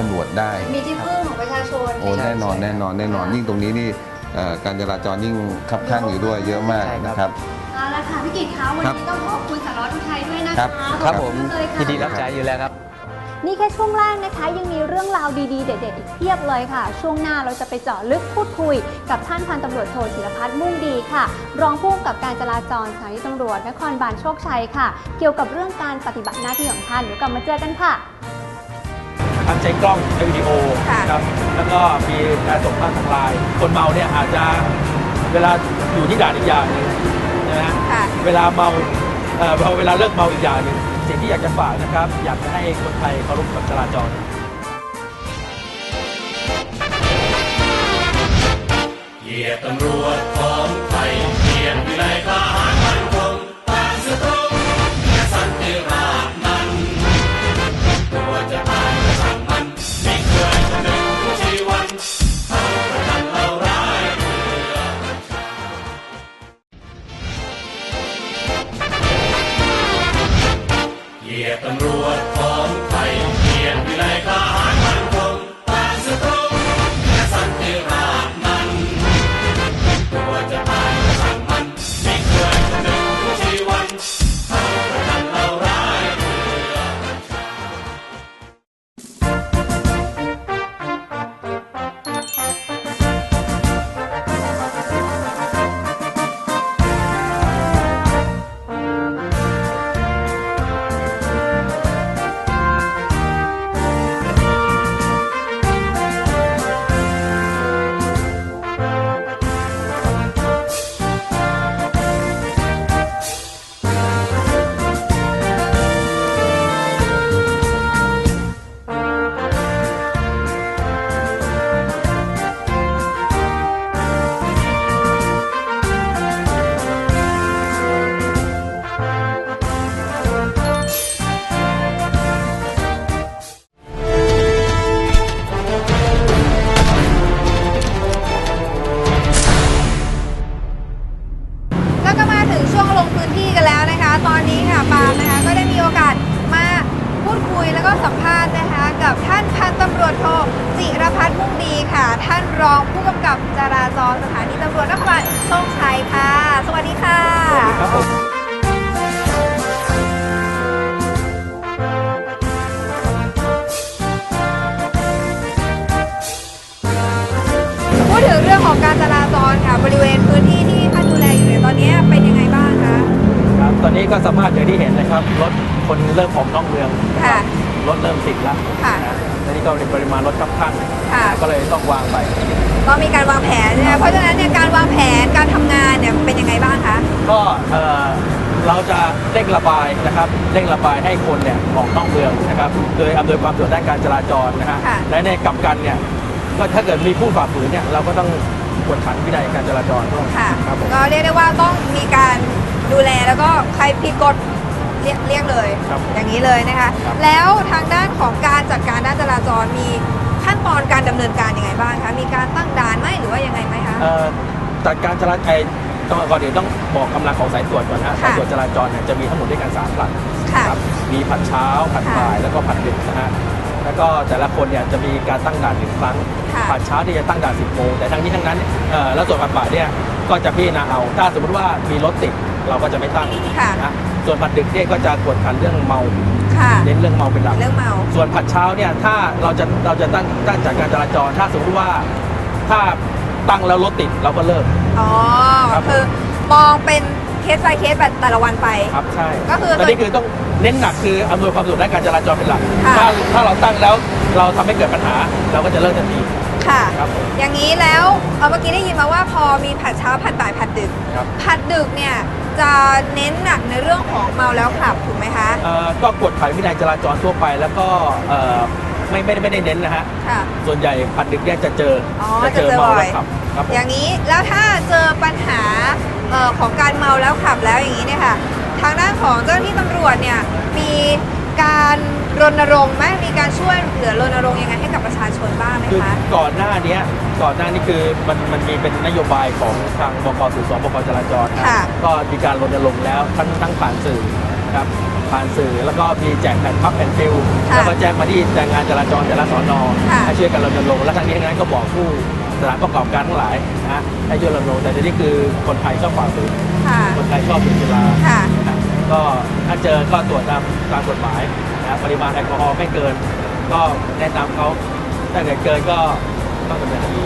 ตำรวจได้มีที่พึ่งของประชาชนโอ้แน่นอนแน่นอนแน่นอนยิ่งตรงนี้นี่เอ่อการจราจรยิ่งคับข้างอยู่ด้วยเยอะมากใช่ครับนะครับ เอาละค่ะพี่กิตคะวันครับนี้ต้องขอบคุณสารวัตรอุทัยด้วยนะครัคะบครับผมขอณเลยค่ะ ยินดีรับใช้อยู่แล้วครับ นี่แค่ช่วงแรกนะคะ ยังมีเรื่องราวดีๆ เด็ดๆ อีกเพียบเลยค่ะ ช่วงหน้าเราจะไปเจาะลึกพูดคุย กับท่านพันตำรวจโทศิรพัฒน์มุ่งดีค่ะ รองผู้กำกับการจราจรสถานีตำรวจนครบาลโชคชัยค่ะ เกี่ยวกับเรื่องการปฏิบัติหน้าที่ของท่านเดี๋ยวกลับมาเจอกันค่ะ การใช้กล้องใช้วิดีโอค่ะนะครับแล้วก็มีการส่งภาพทางไลน์คนเมาเนี่ยอาจจะเวลาอยู่ที่ด่านอีกอย่างหนึงนะฮะค่ะ เวลาเมาเอ่อพอเวลาเลิกเมาอีกอย่างหนึ่งสิ่งที่อยากจะฝากนะครับ อยากจะให้คนไทยเคารพกฎจราจรเกียรติตำรวจของไทยเกียรติวินัยทหา คนเริ่มออกนอกเมืองนะคค่ะรับรถเริ่มติดแล้วค่ะนะตอนนี้ก็ปริมาณรถคับข้างค่ะ ก็เลยต้องวางไป ก็มีการวางแผนใช่ไหมเพราะฉะนั้นเนี่ยการวางแผนการทำงานเนี่ยเป็นยังไงบ้างคะ ก็เอ่อเราจะเร่งระบายนะครับเร่งระบายให้คนเนี่ยออกนอกเมืองนะครับโดยอำนวยความสะดวกด้านการจราจรนะฮะค่ะ และในกลับกันเนี่ยก็ถ้าเกิดมีผู้ฝ่าฝืนเนี่ยเราก็ต้องกวดขันวินัยการจราจรด้วยค่ะ ครับผม ก็เรียกได้ว่าต้องมีการดูแลแล้วก็ใครผิดกฎเรียกเรียกเลย ครับอย่างนี้เลยนะคะ ครับ แล้วทางด้านของการจัดการด้านจราจรมีขั้นตอนการดำเนินการยังไงบ้างคะมีการตั้งด่านไหมหรือว่ายังไงไหมคะ เอ่อจัดการจราจรต้องก่อนอื่นต้องบอกกำลังของสายตรวจก่อนนะค่ะ สายตรวจจราจรเนี่ยจะมีทั้งหมดด้วยกัน3ผลัดค่ะ ครับมีผัดเช้าผัดค่ะบ่ายแล้วก็ผัดดึกนะฮะแล้วก็แต่ละคนเนี่ยจะมีการตั้งด่านหนึ่งครั้งค่ะผัดเช้าที่จะตั้งด่าน 10โมงแต่ทั้งนี้ทั้งนั้นเอ่อแล้วส่วนผัดบ่ายเนี่ยก็จะพิจารณาเอาถ้าสมมติว่ามีรถติดเราก็จะไม่ตั้งค่ะ นะ ส่วนผัดดึกเนี่ยก็จะกวดขันเรื่องเมาค่ะ เน้นเรื่องเมาเป็นหลัก เรื่องเมา ส่วนผัดเช้าเนี่ยถ้าเราจะเราจะตั้งตั้งจัดการจราจร ถ้าสมมติว่าถ้าตั้งแล้วรถติดเราก็เลิก อ๋อ ครับคือมองเป็นเคส by เคสแบบแต่ละวันไป ครับใช่ก็คือตอนนี้คือต้องเน้นหนักคืออำนวยความสะดวกด้านการจราจรเป็นหลัก ค่ะ ถ้าถ้าเราตั้งแล้วเราทำให้เกิดปัญหาเราก็จะเลิกทันทีค่ะ ครับผมอย่างนี้แล้วเอ่อเมื่อกี้ได้ยินมาว่าพอมีผัดเช้าผัดบ่ายผัดดึก ครับ ผัดดึกเนี่ย จะเน้นหนักในเรื่องของเมาแล้วขับถูกไหมคะ เอ่อก็กฎขันวินัยจราจรทั่วไป แล้วก็เอ่อไม่ไม่ได้ไม่ได้เน้นนะฮะค่ะ ส่วนใหญ่ผัดดึกเนี่ยจะเจออ๋อจะเจอจะเจอเมาบ่แล้อวยขับครับผม อย่างนี้แล้วถ้าเจอปัญหาเอ่อของการเมาแล้วขับแล้วอย่างนี้เนี่ยค่ะ ทางด้านของเจ้าหน้าที่ตำรวจเนี่ยมีการ รณรงค์ไหมมีการช่วยเหลือรณรงค์ยังไงให้กับประชาชนบ้างไหมคือคะก่อนหน้าเนี้ยก่อนหน้านี้คือมันมันมีเป็นนโยบายของทางบกสืบสวนบกจราจรนะค่ะ ก็มีการรณรงค์แล้วทั้งทั้งผ่านสื่อนะนะครับผ่านสื่อแล้วก็มีแจกแผ่นพับแผ่นฟิลค่ะแล้วก็แจ้งมาที่แต่งานจราจรแต่ละสอนอค่ะ ให้ช่วยกันรณรงค์และทั้งนี้ทั้งนั้นก็บอกผู้สถานประกอบการทั้งหลายนะฮะให้ช่วยรณรงค์แต่ทีนี้คือคนไทยชอบฝ่าฝืนค่ะ คนไทยชอบดื่มสุราค่ะนะก็ถ้าเจอก็ตรวจตามตามกฎหมาย นะปริมาณแอลกอฮอล์ไม่เกิน ก็แนะนำเขาถ้าเกิดเกินก็ต้องดำเนินคดี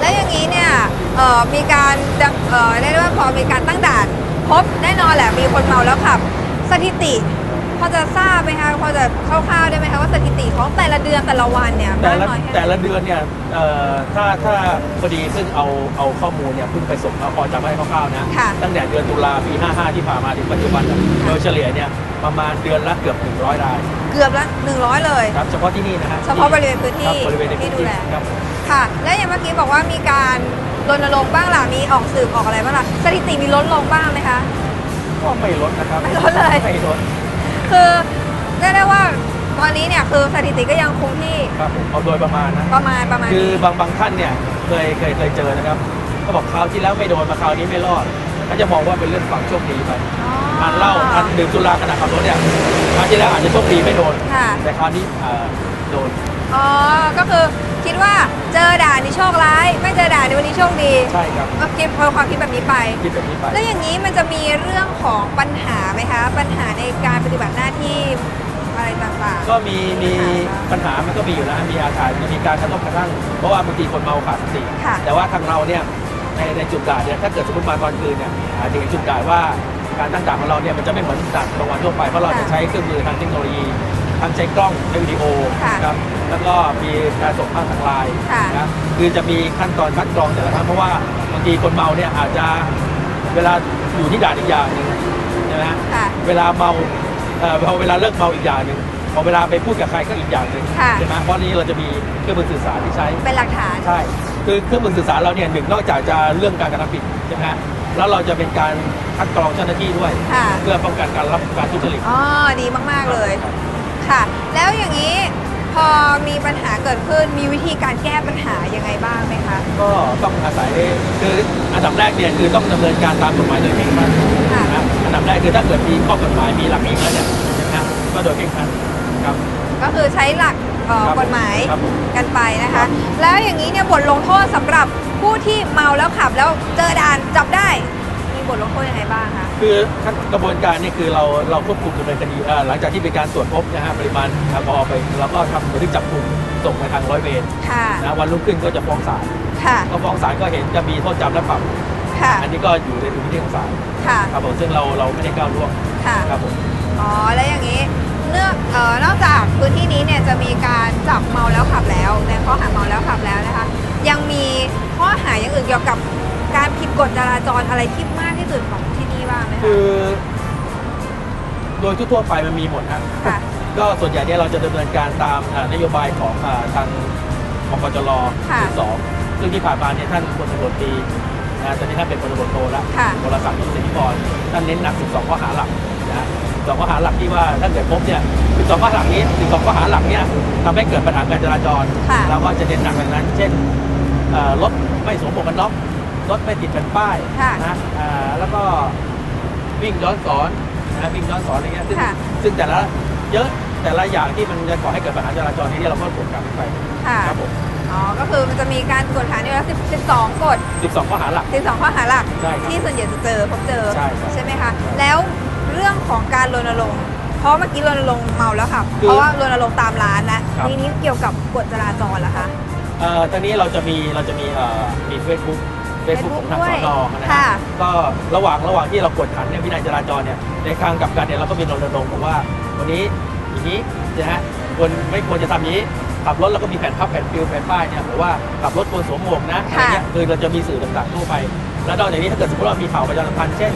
แล้วอย่างนี้เนี่ยเอ่อมีการดังเอ่อเรียกได้ว่าพอมีการตั้งด่านพบแน่นอนแหละมีคนเมาแล้วขับ สถิติ พอจะทราบไหมคะพอจะคร่าวๆได้ไหมคะว่าสถิติของแต่ละเดือนแต่ละวันเนี่ยแต่มากละน้อยแค่ไหนแต่ละเดือนเนี่ยเอ่อถ้าถ้าพอดีซึ่งเอาเอาข้อมูลเนี่ยเพิ่งไปส่งเอาพอจำได้คร่าวๆนะ ค่ะ ตั้งแต่เดือนตุลาปี 55 ที่ผ่านมาถึงปัจจุบันเนี่ยโดยเฉลี่ยเนี่ยประมาณเดือนละเกือบ 100 รายเกือบละ100 เลย ครับเฉพาะที่นี่นะฮะเฉพาะบริเวณพื้นที่ครับบริเวณในที่พื้นดูที่แล ครับ ค่ะ และอย่างเมื่อกี้บอกว่ามีการรณรงค์บ้างล่ะมีออกสื่อออกอะไรบ้างล่ะสถิติมีลดลงบ้างไหมคะ ก็ไม่ลดนะครับไม่ลดเลย ไม่ลด คือเรียกได้ว่าตอนนี้เนี่ยคือสถิติก็ยังคงที่ครับผมเอาโดยประมาณนะ ประมาณประมาณคือนี้บางบางท่านเนี่ยเคยเคยเคยเจอนะครับ ก็บอกคราวที่แล้วไม่โดนมาคราวนี้ไม่รอดเขาจะมองว่าเป็นเรื่องความโชคดีไปทานเหล้าทานดื่มสุราขณะขับรถเนี่ยคราวที่แล้วอาจจะโชคดีไม่โดน ค่ะ แต่คราวนี้เอ่อโดน อ๋อ ก็คือคิ ดว่าเจอด่านนี่โชคร้าย ไม่เจอด่านในวันนี้โชคดีใช่ครับก็คิดเอาความคิดแบบนี้ไป คิดแบบนี้ไป แล้วอย่างนี้มันจะมีเรื่องของปัญหาไหมคะ ปัญหาในการปฏิบัติหน้าที่อะไรต่างก็มีมีปัญหามันก็มีอยู่แล้วมีอาถรรพ์มีการกระทบกระทั่งเพราะว่าบางทีคนเมาขาดสติค่ะแต่ว่าทางเราเนี่ยในในจุดด่านเนี่ยถ้าเกิดสมมติมาตอนคืนเนี่ยอาจจะเห็นจุดด่านว่าการตั้งด่านของเราเนี่ยมันจะไม่เหมือนด่านกลางวันทั่วไปเพราะเราจะใช้เครื่องมือทางเทคโนโลยีทั้งใช้กล้องใช้วิดีโอค่ะนะครับ แล้วก็มีการส่งภาพทางไลน์ค่ะนะคือจะมีขั้นตอนคัดกรองแต่ละครั้งเพราะว่าบางทีคนเมาเนี่ยอาจจะเวลาอยู่ที่ด่านอีกอย่างหนึ่งใช่ไหมฮะค่ะเวลาเมาเอ่อพอเวลาเลิกเมาอีกอย่างหนึ่งพอเวลาไปพูดกับใครก็อีกอย่างหนึ่งค่ะใช่ไหมเพราะนี้เราจะมีเครื่องมือสื่อสารที่ใช้ๆเป็นหลักฐานใช่คือเครื่องมือสื่อสารเราเนี่ยหนึ่งนอกจากจะเรื่องการกระทำผิดใช่ไหมฮะแล้วเราจะเป็นการคัดกรองเจ้าหน้าที่ด้วยค่ะเพื่อป้องกันการรับการทุจริตอ๋อดีมาก ๆ เลย ค่ะ แล้วอย่างนี้ พอมีปัญหาเกิดขึ้นมีวิธีการแก้ปัญหายังไงบ้างไหมคะก็ต้องอาศัยคืออันดับแรกเนี่ยคือต้องดำเนินการตามกฎหมายโดยเคร่งครัดค่ะนะอันดับแรกคือถ้าเกิดมีข้อกฎหมายมีหลักเองแล้วเนี่ยนะก็โดยเคร่งครัดครับ ก็คือใช้หลักเอ่อครับกฎหมายครับผมกันไปนะครัคะ บ แล้วอย่างนี้เนี่ยบทลงโทษสำหรับผู้ที่เมาแล้วขับแล้วเจอด่านจับได้มี บทลงโทษยังไงบ้างคะ คือขั้นกระบวนการนี่คือเราเราควบคุมดำเนินคดีเอ่อหลังจากที่เป็นการตรวจพบนะฮะปริมาณแอลกอฮอล์ไปเราก็ทำบันทึกจับกลุ่มส่งไปทางร้อยเวรค่ะ นะวันรุ่งขึ้นก็จะฟ้องศาลค่ะ ก็ฟ้องศาลก็เห็นจะมีโทษจำและปรับ ค่ะ อันนี้ก็อยู่ในดุลพินิจของศาลค่ะ ครับผมซึ่งเราเราไม่ได้ก้าวล่วงค่ะ ครับผม อ๋อ แล้วอย่างนี้เนื่องเอ่อนอกจากพื้นที่นี้เนี่ยจะมีการจับเมาแล้วขับแล้วในข้อหาเมาแล้วขับแล้วนะคะ ยังมีข้อหาอย่างอื่นเกี่ยวกับ การผิดกฎจราจรอะไรที่มากที่สุดของที่นี่บ้างไหมคะ คือโดยทั่วๆไปมันมีหมดนะค่ะ ก็ส่วนใหญ่เนี่ยเราจะดำเนินการตามอ่านโยบายของอ่าทางของกจรค่ะสองซึ่งที่ผ่านมาเนี่ยท่านพลตำรวจตรีนะตอนนี้ท่านเป็นพลตำรวจโทแล้วค่ะวรศักดิ์สิทธิพรท่านเน้นหนัก12ข้อหาหลักนะสองข้อหาหลักที่ว่าถ้าเกิดพบเนี่ย12ข้อหาหลักนี้12ข้อหาหลักเนี่ยทำให้เกิดปัญหาการจราจรค่ะ เราก็จะเน้นหนักแบบนั้น เช่นเอ่อรถไม่สวมหมวกกันน็อก รถไม่ติดแผ่นป้ายค่ะนะอ่าแล้วก็วิ่งย้อนสอนนะวิ่งย้อนสอนอะไรเงี้ยซึ่งค่ะ ซึ่งแต่ละเยอะแต่ละอย่างที่มันจะก่อให้เกิดปัญหาจราจรนี้เราก็ตรวจกลับไปค่ะ ครับผมอ๋อ ก็คือมันจะมีการกฎฐานอยู่แล้ว10 12กฎ12ข้อหาหลัก 12 ข้อหาหลัก ใช่ครับที่ส่วนใหญ่จะเจอพบเจอใช่ครับไหมคะ แล้วเรื่องของการรณรงค์ เพราะเมื่อกี้รณรงค์เมาแล้วค่ะ คือเพราะว่ารณรงค์ตามร้านนะครับ ทีนี้เกี่ยวกับกฎจราจรล่ะคะ เอ่อตอนนี้เราจะมีเราจะมีเอ่อมีเฟซบุ๊ก เฟซบุ๊กของทางด้สวยอนอนะค่ะ ฮะก็ระหว่างระหว่างที่เรากดขันเนี่ยวินัยจราจรเนี่ยในทางกลับกันเนี่ยเราก็มีรณรงค์บอกว่าวันนี้อย่างนี้นะฮะควรไม่ควรจะทำอย่างนี้ขับรถแล้วก็มีแผ่นพับแผ่นฟิลแผ่นป้ายเนี่ยบอกว่าขับรถควรสวมหมวกนะอะไรเงี้ยคือเราจะมีสื่อต่างๆทั่วไป แล้วนอกจากนี้ถ้าเกิดสมมติว่ามีข่าวประชาสัมพันธ์เช่น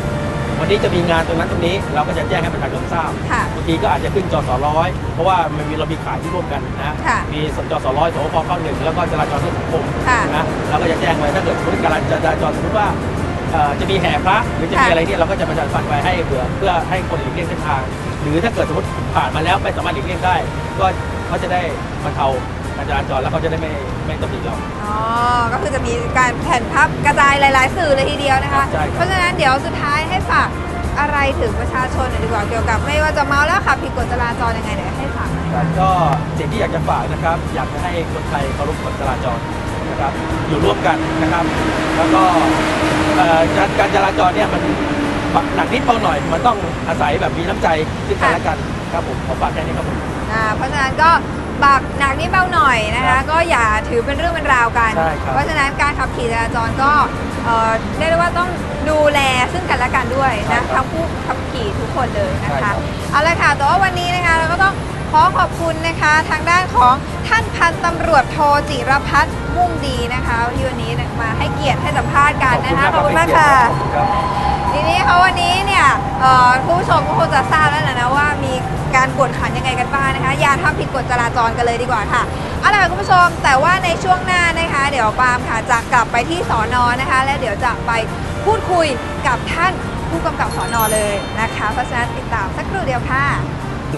วันนี้จะมีงานตรงนั้นตรงนี้ เราก็จะแจ้งให้ประชาชนทราบค่ะ บางทีก็อาจจะขึ้นจอสร้อยเพราะว่ามันมีเรามีขายที่ร่วมกันนะฮะค่ะ มีสจสร้อยสพข้อหนึ่งแล้วก็จราจรเพื่อสังคม ค่ะ นะเราก็จะแจ้งไว้ถ้าเกิดสมมติการจราจรสมมติว่าเอ่อจะมีแห่พระหรือจะมีค่ะอะไรเนี่ยเราก็จะประชาสัมพันธ์ไว้ให้เผื่อเพื่อให้คนหลีกเลี่ยงเส้นทาง หรือถ้าเกิดสมมติผ่านมาแล้วไม่สามารถหลีกเลี่ยงได้ ก็เขาจะได้บรรเทา การจราจรแล้วเขาจะได้ไม่ไม่ตำหนิเรา อ๋อ ก็คือจะมีการแผ่นพับกระจายหลาย ๆ สื่อเลยทีเดียวนะคะ ใช่ครับ เพราะฉะนั้นเดี๋ยวสุดท้ายให้ฝากอะไรถึงประชาชนหน่อยดีกว่าเกี่ยวกับ ไม่ว่าจะเมาแล้วขับผิดกฎจราจรยังไงเดี๋ยวให้ฝากหน่อย ก็สิ่งที่อยากจะฝากนะครับ อยากจะให้คนไทยเคารพกฎจราจรนะครับ อยู่ร่วมกันนะครับ แล้วก็เอ่อการการจราจรเนี่ยมันหนักนิดเบาหน่อย มันต้องอาศัยแบบมีน้ำใจซึ่งกันและกันครับผมขอฝากแค่นี้ครับผม อ่าเพราะฉะนั้นก็ บักหนักนิดเบาหน่อยนะครัคะ บก็อย่าถือเป็นเรื่องเป็นราวกัน ใช่ครับ เพราะฉะนั้นการขับขี่จราจรก็เอ่อเรียกได้ว่าต้องดูแลซึ่งกันและกันด้วยนะทั้งผู้ขับขี่ทุกคนเลยนะคะเอาละค่ะแต่ว่าวันนี้นะคะเราก็ต้องขอขอบคุณนะคะทางด้านของท่านพันตำรวจโทจิรพัฒน์มุ่งดีนะคะที่วันนี้มาให้เกียรติให้สัมภาษณ์กันนะคะขอบคุณมากค่ะ ขอบคุณครับ ทีนี้เขาวันนี้เนี่ยเอ่อผู้ชมก็คงจะทราบแล้วแหละนะว่ามีการกวดขันยังไงกันบ้างนะคะ อย่าทำผิดกฎจราจรกันเลยดีกว่าค่ะเอาล่ะคุณผู้ชม แต่ว่าในช่วงหน้านะคะ เดี๋ยวปาล์มค่ะจะกลับไปที่สอนอนะคะ แล้วเดี๋ยวจะไปพูดคุยกับท่านผู้กำกับสอนอเลยนะคะ เพราะฉะนั้นติดตามสักครู่เดียวค่ะ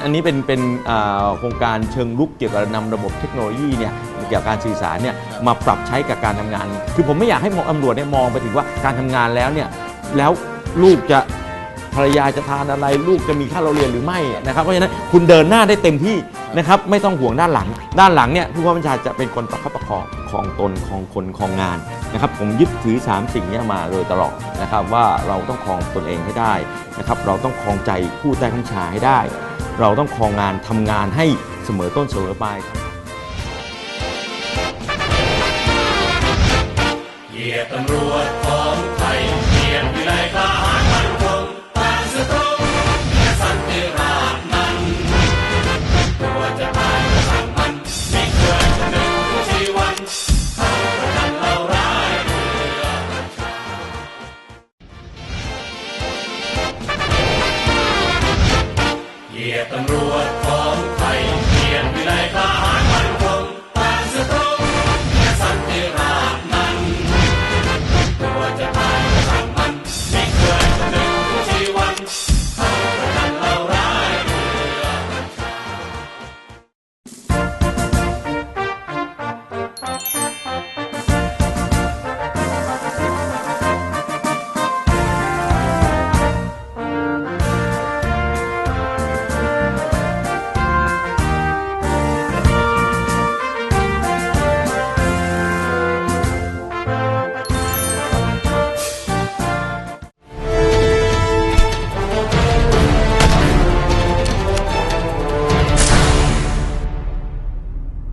อันนี้เป็นเป็นอ่าโครงการเชิงลุกเกี่ยวกับนำระบบเทคโนโลยีเนี่ยเกี่ยวกับการสื่อสารเนี่ยมาปรับใช้กับการทำงาน คือผมไม่อยากให้มองตำรวจเนี่ยมองไปถึงว่าการทำงานแล้วเนี่ยแล้ว ลูกจะภรรยาจะทานอะไร ลูกจะมีค่าเราเรียนหรือไม่นะครับเพราะฉะนั้นคุณเดินหน้าได้เต็มที่นะครับไม่ต้องห่วงด้านหลัง ด้านหลังเนี่ยผู้ว่าบัญชาจะเป็นคนประคับประคองของตนของคนของงานนะครับผมยึดถือสามสิ่งนี้มาโดยตลอดนะครับว่าเราต้องครองตนเองให้ได้นะครับเราต้องครองใจผู้ใต้บัญชาให้ได้ เราต้องครองงานทำงานให้เสมอต้นเสมอปลายเหยียดตำรวจของไทย ตรงและสันติราษฎร์นั้นตัวจะตายก็ช่างมันม่เคยคำนึงถึงชีวันเขาประจั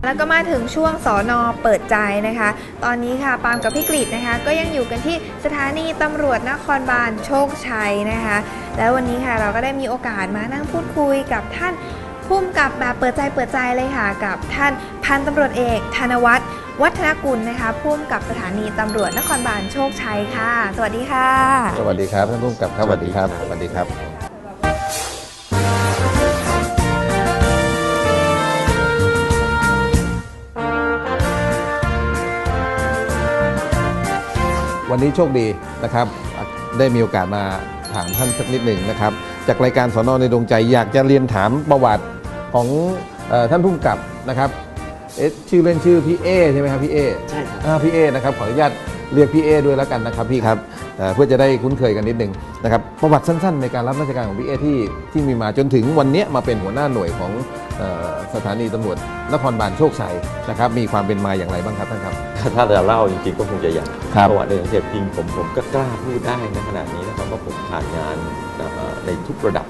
แล้วก็มาถึงช่วงสอนอเปิดใจนะคะ ตอนนี้ค่ะปามกับพี่กฤษนะคะ ก็ยังอยู่กันที่สถานีตำรวจนครบาลโชคชัยนะคะ แล้ววันนี้ค่ะเราก็ได้มีโอกาสมานั่งพูดคุยกับท่านพุ่มกับแบบเปิดใจเปิดใจเลยค่ะ กับท่านพันตำรวจเอกธนวัฒน์วัฒนกุลนะคะพุ่มกับสถานีตำรวจนครบาลโชคชัยค่ะ สวัสดีค่ะ สวัสดีครับท่านผู้กำกับครับสวัสดีครับสวัสดีครับ วันนี้โชคดีนะครับ ได้มีโอกาสมาถามท่านสักนิดหนึ่งนะครับ จากรายการสอนอในดวงใจอยากจะเรียนถามประวัติของเออท่านผู้กำกับนะครับเอ๊ะชื่อเล่นชื่อพี่เอใช่ไหมครับพี่เอใช่ครับอ่าพี่เอนะครับขออนุญาตเรียกพี่เอด้วยแล้วกันนะครับพี่ครับ เอ่อเพื่อจะได้คุ้นเคยกันนิดหนึ่งนะครับประวัติสั้นๆ ในการรับราชการของพี่เอที่ที่มีมาจนถึงวันเนี้ยมาเป็นหัวหน้าหน่วยของเอ่อสถานีตำรวจนครบาลโชคชัยนะครับมีความเป็นมาอย่างไรบ้างครับท่านครับ ถ้าจะเล่าจริงๆก็คงจะยาวครับประวัติเรื่องเสพจริงผมผมก็กล้าพูดได้ในขณะนี้นะครับว่าผมผ่านงานเอ่อในทุกระดับ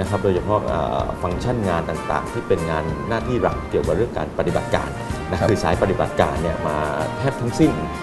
นะครับโดยเฉพาะเอ่อฟังก์ชันงานต่างๆ ที่เป็นงานหน้าที่หลักเกี่ยวกับเรื่องการปฏิบัติการนะคือสายปฏิบัติการเนี่ยมาแทบทั้งสิ้น